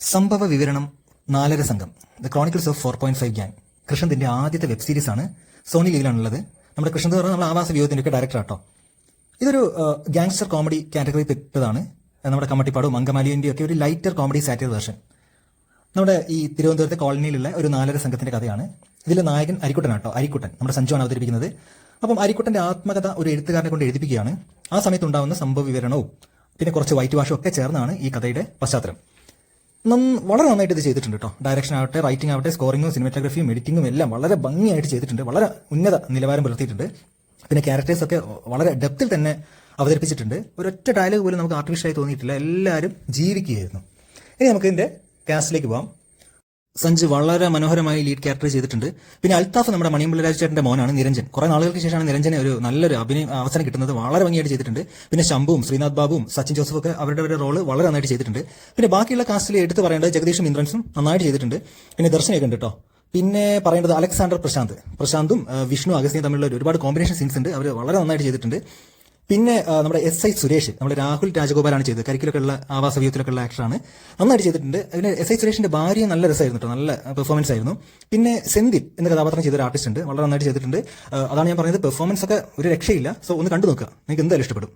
സംഭവ വിവരണം നാലര സംഘം. The chronicles of four point five gang കൃഷ്ണന്റെ ആദ്യത്തെ വെബ് സീരീസ് ആണ് സോണി ലീവിലാണുള്ളത് നമ്മുടെ കൃഷ്ണൻ പറഞ്ഞാൽ നമ്മുടെ ആവാസ വ്യൂഹത്തിന്റെ ഒക്കെ ഡയറക്ടർ ആട്ടോ. ഇതൊരു ഗാങ്സ്റ്റർ കോമഡി കാറ്റഗറി പെട്ടതാണ്. നമ്മുടെ കമ്മട്ടിപ്പാടും അങ്കമാലിയുടെ ഒക്കെ ഒരു ലൈറ്റർ കോമഡി സാറ്റർ വേർഷൻ നമ്മുടെ ഈ തിരുവനന്തപുരത്തെ കോളനിയിലുള്ള ഒരു നാലര സംഘത്തിന്റെ കഥയാണ്. ഇതിലെ നായകൻ അരിക്കുട്ടൻ ആട്ടോ. അരിക്കുട്ടൻ. നമ്മുടെ സഞ്ജുവാണ് അവതരിപ്പിക്കുന്നത്. അപ്പം അരിക്കുട്ടന്റെ ആത്മകഥ ഒരു എഴുത്തുകാരനെ കൊണ്ട് എഴുതിപ്പിക്കുകയാണ്. ആ സമയത്ത് ഉണ്ടാവുന്ന സംഭവ വിവരണവും പിന്നെ കുറച്ച് വൈറ്റ് വാഷും ഒക്കെ ചേർന്നാണ് ഈ കഥയുടെ പശ്ചാത്തലം. വളരെ നന്നായിട്ട് ഇത് ചെയ്തിട്ടുണ്ട് കേട്ടോ ഡയറക്ഷൻ ആവട്ടെ റൈറ്റിംഗ് ആവട്ടെ സ്കോറിങ്ങും സിനിമാറ്റോഗ്രഫിയും എഡിറ്റിംഗും എല്ലാം വളരെ ഭംഗിയായിട്ട് ചെയ്തിട്ടുണ്ട്. വളരെ ഉന്നത നിലവാരം പുലർത്തിയിട്ടുണ്ട്. പിന്നെ ക്യാരക്ടേഴ്സ് ഒക്കെ വളരെ ഡെപ്തിൽ തന്നെ അവതരിപ്പിച്ചിട്ടുണ്ട്. ഒരൊറ്റ ഡയലോഗ് പോലും നമുക്ക് ആർട്ടിഫിഷ്യലായി തോന്നിയിട്ടില്ല. എല്ലാവരും ജീവിക്കുകയായിരുന്നു. ഇനി നമുക്ക് ഇതിന്റെ കാസ്റ്റിലേക്ക് പോവാം. സഞ്ജു വളരെ മനോഹരമായി ലീഡ് ക്യാരക്ടർ ചെയ്തിട്ടുണ്ട്. പിന്നെ അൽത്താഫ് നമ്മുടെ മണിയമ്പിള്ള രാജചേട്ടന്റെ മോനാണ് നിരഞ്ജൻ. കുറെ നാളുകൾക്ക് ശേഷമാണ് നിരഞ്ജനെ ഒരു നല്ലൊരു അഭിനയ അവസരം കിട്ടുന്നത് വളരെ ഭംഗിയായിട്ട് ചെയ്തിട്ടുണ്ട്. പിന്നെ ശംഭുവും ശ്രീനാഥ് ബാബുവും സച്ചിൻ ജോസഫ് ഒക്കെ അവരുടെ റോൾ വളരെ നന്നായിട്ട് ചെയ്തിട്ടുണ്ട്. പിന്നെ ബാക്കിയുള്ള കാസ്റ്റിൽ എടുത്ത് പറയേണ്ടത് ജഗദീഷും ഇന്ദ്രൻസും നന്നായിട്ട് ചെയ്തിട്ടുണ്ട്. പിന്നെ ദർശനയൊക്കെ ഉണ്ട് കേട്ടോ പിന്നെ പറയേണ്ടത് അലക്സാണ്ടർ പ്രശാന്ത്. പ്രശാന്തും വിഷ്ണു അഗസ്തിയും തമ്മിലുള്ള ഒരുപാട് കോമ്പിനേഷൻ സീൻസ് ഉണ്ട്. അവർ വളരെ നന്നായിട്ട് ചെയ്തിട്ടുണ്ട്. പിന്നെ നമ്മുടെ എസ് ഐ സുരേഷ് നമ്മുടെ രാഹുൽ രാജഗോപാലാണ് ചെയ്തത്. കരിക്കിലൊക്കെ ഉള്ള ആവാസ വ്യൂഹത്തിലൊക്കെ ഉള്ള ആക്ടറാണ് നന്നായിട്ട് ചെയ്തിട്ടുണ്ട്. അതിന് എസ് ഐ സുരേഷിന്റെ ഭാര്യ നല്ല രസമായിരുന്നു നല്ല പെർഫോമൻസ് ആയിരുന്നു. പിന്നെ സെന്തിൽ എന്ന കഥാപാത്രം ചെയ്ത ഒരു ആർട്ടിസ്റ്റ് ഉണ്ട്. വളരെ നന്നായിട്ട് ചെയ്തിട്ടുണ്ട്. അതാണ് ഞാൻ പറഞ്ഞത്. പെർഫോമൻസ് ഒക്കെ ഒരു രക്ഷയില്ല. സോ ഒന്ന് കണ്ടു നോക്കുക നിങ്ങൾക്ക് എന്തായാലും ഇഷ്ടപ്പെടും.